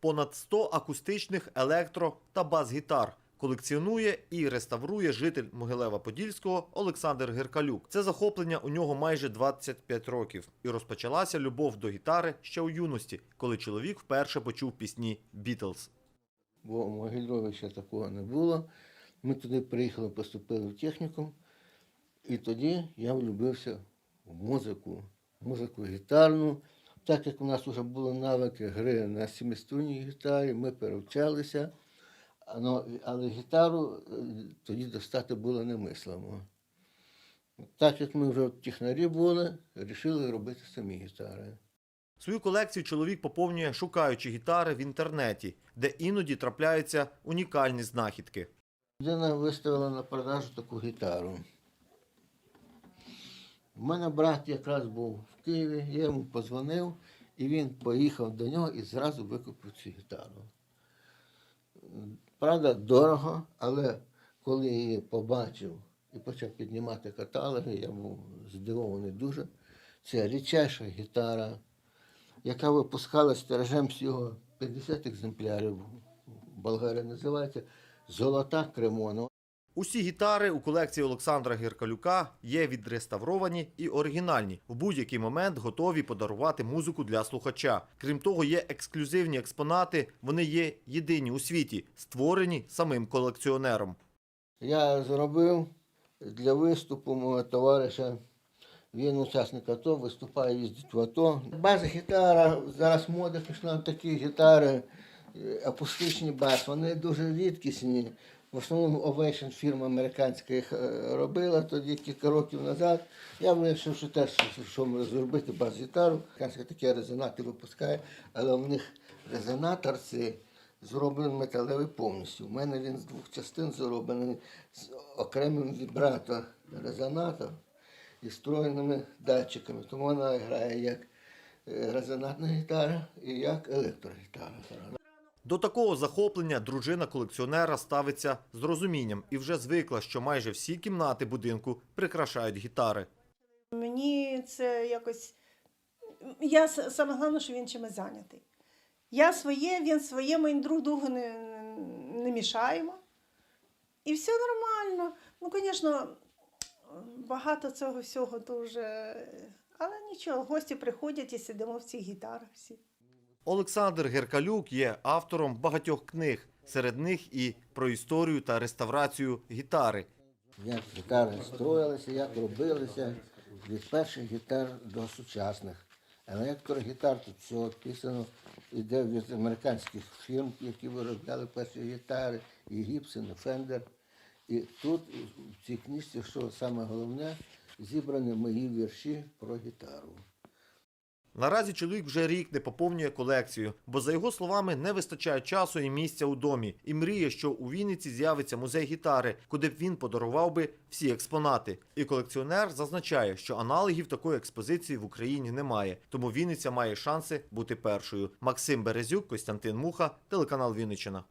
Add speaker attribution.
Speaker 1: понад 100 акустичних електро та бас-гітар. Колекціонує і реставрує житель Могилева-Подільського Олександр Геркалюк. Це захоплення у нього майже 25 років. І розпочалася любов до гітари ще у юності, коли чоловік вперше почув пісні Бітлз.
Speaker 2: бо в Могильові ще такого не було. Ми туди приїхали, поступили в технікум, і тоді я влюбився в музику, музику гітарну. Так як у нас вже були навики гри на сімиструнній гітарі, ми перевчалися, ну, але гітару е, тоді достати було немислимо. Так як ми вже технарі були, вирішили робити самі гітари.
Speaker 1: Свою колекцію чоловік поповнює, шукаючи гітари в інтернеті, де іноді трапляються унікальні знахідки.
Speaker 2: Людина виставила на продажу таку гітару. У мене брат якраз був в Києві, я йому позвонив, і він поїхав до нього і зразу викупив цю гітару. Правда, дорого, але коли її побачив і почав піднімати каталоги, я був здивований дуже. Це рідчайша гітара, яка випускалась тиражем всього 50 екземплярів. В Болгарії називається Золота Кремона.
Speaker 1: Усі гітари у колекції Олександра Гіркалюка є відреставровані і оригінальні. В будь-який момент готові подарувати музику для слухача. Крім того, є ексклюзивні експонати. Вони є єдині у світі, створені самим колекціонером.
Speaker 2: Я зробив для виступу мого товариша. Він учасник АТО, виступає, їздить в АТО. База гітара, зараз мода пішла на такі гітари, е, акустичні бас, вони дуже рідкісні. В основному Ovation фірма американська їх е, робила тоді кілька років назад. Я вирішив, що теж що можна зробити бас-гітару. Американська такі резонати випускає, але в них резонатор цей зроблений металевий повністю. У мене він з двох частин зроблений з окремим вібрато резонатор і встроєними датчиками. Тому вона грає як е, резонатна гітара і як електрогітара.
Speaker 1: До такого захоплення дружина колекціонера ставиться з розумінням і вже звикла, що майже всі кімнати будинку прикрашають гітари.
Speaker 3: Мені це якось. Я саме головне, що він чимось зайнятий. Я своє, він своє, ми друг другу не, не мішаємо. І все нормально. Ну, звісно, багато цього всього дуже. Але нічого, гості приходять і сидимо в цих гітарах всі.
Speaker 1: Олександр Геркалюк є автором багатьох книг, серед них і про історію та реставрацію гітари.
Speaker 2: Як гітари строїлися, як робилися від перших гітар до сучасних. Електрогітар тут все описано, іде від американських фірм, які виробляли перші гітари, і Гібсон, і Фендер. І тут в цій книжці, що саме головне, зібрані мої вірші про гітару.
Speaker 1: Наразі чоловік вже рік не поповнює колекцію, бо за його словами не вистачає часу і місця у домі. І мріє, що у Вінниці з'явиться музей гітари, куди б він подарував би всі експонати. І колекціонер зазначає, що аналогів такої експозиції в Україні немає, тому Вінниця має шанси бути першою. Максим Березюк, Костянтин Муха, телеканал Вінниччина.